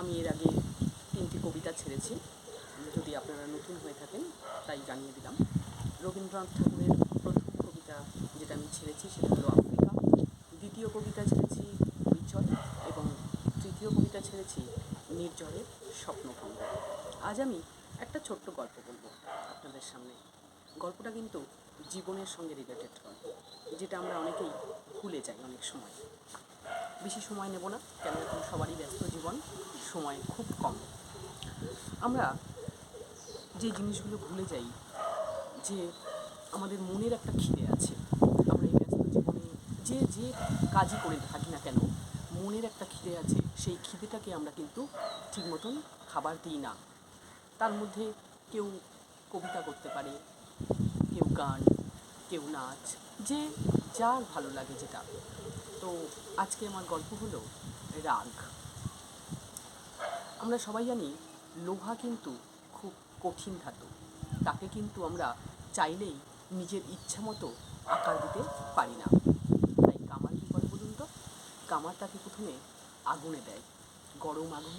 আমি এর আগে তিনটি কবিতা ছেড়েছি। যদি আপনারা নতুন হয়ে থাকেন, তাই জানিয়ে দিলাম। রবীন্দ্রনাথ ঠাকুরের প্রথম কবিতা যেটা আমি ছেড়েছি, সেটা হলো আফ্রিকা। দ্বিতীয় কবিতা ছেড়েছি পরিচয় এবং তৃতীয় কবিতা ছেড়েছি নির্জরের স্বপ্নভঙ্গ। আজ আমি একটা ছোট্ট গল্প বলব আপনাদের সামনে। গল্পটা কিন্তু জীবনের সঙ্গে রিলেটেড গল্প যেটা আমরা অনেকেই ভুলে যাই অনেক সময়। বেশি সময় নেব না, কেন এখন সবারই ব্যস্ত জীবন, সময় খুব কম। আমরা যে জিনিসগুলো ভুলে যাই, যে আমাদের মনের একটা খিদে আছে, আমরা এই ব্যস্ত জীবনে যে যে কাজই করে থাকি না কেন, মনের একটা খিদে আছে, সেই খিদেটাকে আমরা কিন্তু ঠিক মতন খাবার দিই না। তার মধ্যে কেউ কবিতা করতে পারে, কেউ গান, কেউ নাচ, যে যার ভালো লাগে যেটা। তো আজকে আমার গল্প হলো রাগ। আমরা সবাই জানি লোহা কিন্তু খুব কঠিন ধাতু। তাকে কিন্তু আমরা চাইলেই নিজের ইচ্ছা মতো আকার দিতে পারি না। তাই কামার কী করে বলুন তো? কামার তাকে প্রথমে আগুনে দেয়। গরম আগুন,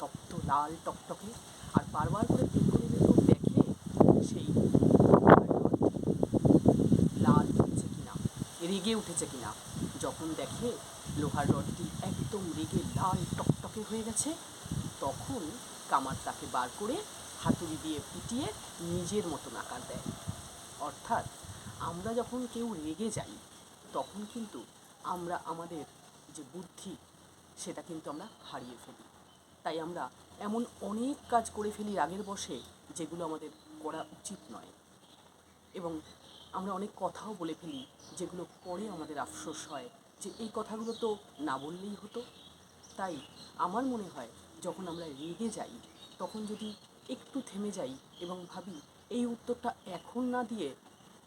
তপ্ত লাল টকটকে, আর বারবার করে বের দেখে সেই লাল হয়েছে কিনা, রেগে উঠেছে কিনা। যখন দেখে লোহার রডটি একদম রেগে লাল টকটকে হয়ে গেছে, তখন কামার তাকে বার করে হাতুড়ি দিয়ে পিটিয়ে নিজের মতন আকার দেয়। অর্থাৎ আমরা যখন কেউ রেগে যাই, তখন কিন্তু আমরা আমাদের যে বুদ্ধি, সেটা কিন্তু আমরা হারিয়ে ফেলি। তাই আমরা এমন অনেক কাজ করে ফেলি রাগের বসে যেগুলো আমাদের করা উচিত নয়। এবং আমরা অনেক কথাও বলে ফেলি, যেগুলো পরে আমাদের আফসোস হয়, যে এই কথাগুলো তো না বললেই হতো। তাই আমার মনে হয়, যখন আমরা রেগে যাই, তখন যদি একটু থেমে যাই এবং ভাবি, এই উত্তরটা এখন না দিয়ে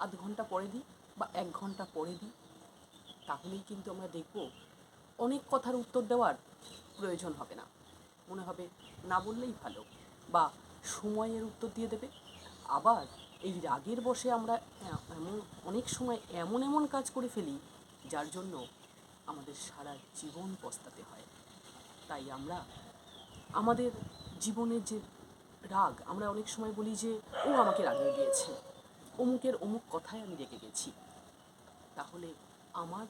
আধ ঘণ্টা পরে দিই বা এক ঘণ্টা পরে দিই, তাহলেই কিন্তু আমরা দেখব অনেক কথার উত্তর দেওয়ার প্রয়োজন হবে না। মনে হবে না বললেই ভালো, বা সময়ের উত্তর দিয়ে দেবে, আবার এই রাগের বসে আমরা এমন অনেক সময় এমন এমন কাজ করে ফেলি, যার জন্য আমাদের সারা জীবন পস্তাতে হয়। তাই আমরা আমাদের জীবনের যে রাগ, আমরা অনেক সময় বলি যে, ও আমাকে রাগিয়ে দিয়েছে অমুকের অমুক কথায় আমি রেগে গেছি। তাহলে আমার,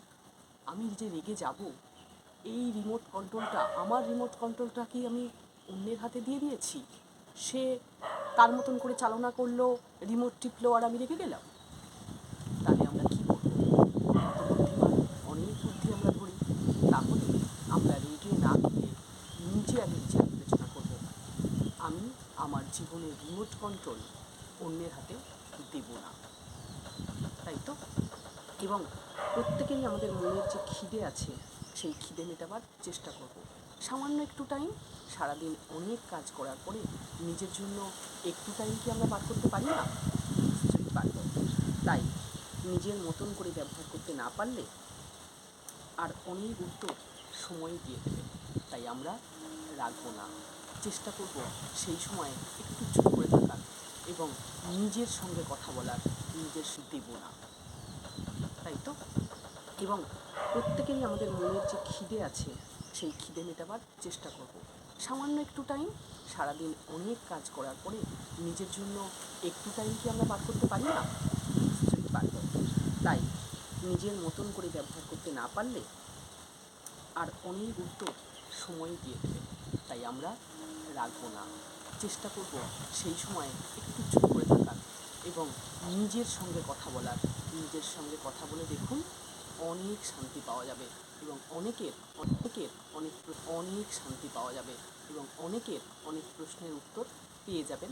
আমি যে রেগে যাব, এই রিমোট কন্ট্রোলটা আমার রিমোট কন্ট্রোলটা কি আমি অন্যের হাতে দিয়ে দিয়েছি। সে তার মতন করে চালনা করল রিমোট টিপলো, আর আমি রেখে গেলাম। তাহলে আমরা কী করব? বুদ্ধিমান অনেক বুদ্ধি আমরা ধরি। তাহলে আমরা রেগে না গিয়ে নিজে আগে বিচার বিবেচনা করব। আমি আমার জীবনের রিমোট কন্ট্রোল অন্যের হাতে দেব না। তাই তো? এবং প্রত্যেকেরই আমাদের মনের যে খিদে আছে, সেই খিদে মেটাবার চেষ্টা করব। সামান্য একটু টাইম সারাদিন অনেক কাজ করার পরে নিজের জন্য একটু টাইম কি আমরা বার করতে পারি না? নিশ্চয়ই পারব তাই নিজের মতন করে ব্যবহার করতে না পারলে আর অনেক উত্তর সময় দিয়ে দেবে। তাই আমরা রাখব না। চেষ্টা করব সেই সময় একটু চুপ করে থাকার এবং নিজের সঙ্গে কথা বলার নিজের দেব না। তাই তো? এবং প্রত্যেকেরই আমাদের মনের যে খিদে আছে, সেই খিদে মেটাবার চেষ্টা করব। সামান্য একটু টাইম সারাদিন অনেক কাজ করার পরে নিজের জন্য একটু টাইম কি আমরা বার করতে পারি না? নিশ্চয়ই পারব তাই নিজের মতন করে ব্যবহার করতে না পারলে আর অনেক উত্তর সময় দিয়ে দেবে। তাই আমরা রাখব না। চেষ্টা করব সেই সময় একটু চুপ করে থাকার এবং নিজের সঙ্গে কথা বলার। নিজের সঙ্গে কথা বলে দেখুন অনেক শান্তি পাওয়া যাবে এবং অনেকের অনেকের অনেক অনেক শান্তি পাওয়া যাবে এবং অনেকের অনেক প্রশ্নের উত্তর পেয়ে যাবেন।